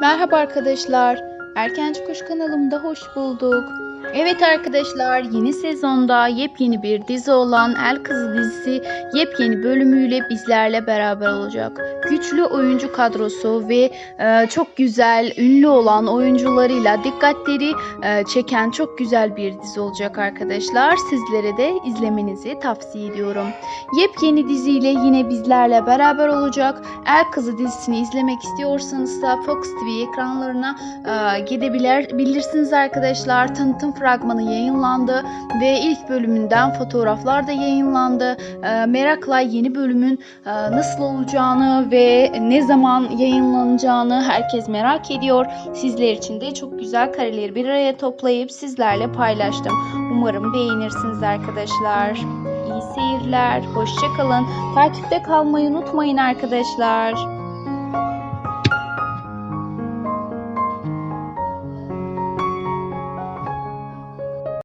Merhaba arkadaşlar. Erkenci Kuş kanalımda hoş bulduk. Evet arkadaşlar yeni sezonda yepyeni bir dizi olan El Kızı dizisi yepyeni bölümüyle bizlerle beraber olacak. Güçlü oyuncu kadrosu ve e, çok güzel ünlü olan oyuncularıyla dikkatleri e, çeken çok güzel bir dizi olacak arkadaşlar. Sizlere de izlemenizi tavsiye ediyorum. Yepyeni diziyle yine bizlerle beraber olacak. El Kızı dizisini izlemek istiyorsanız da Fox TV ekranlarına e, gidebilir bilirsiniz arkadaşlar. Tanıtım fragmanı yayınlandı ve ilk bölümünden fotoğraflar da yayınlandı. E, merakla yeni bölümün e, nasıl olacağını ve ne zaman yayınlanacağını herkes merak ediyor. Sizler için de çok güzel kareleri bir araya toplayıp sizlerle paylaştım. Umarım beğenirsiniz arkadaşlar. İyi seyirler, hoşçakalın. Takipte kalmayı unutmayın arkadaşlar.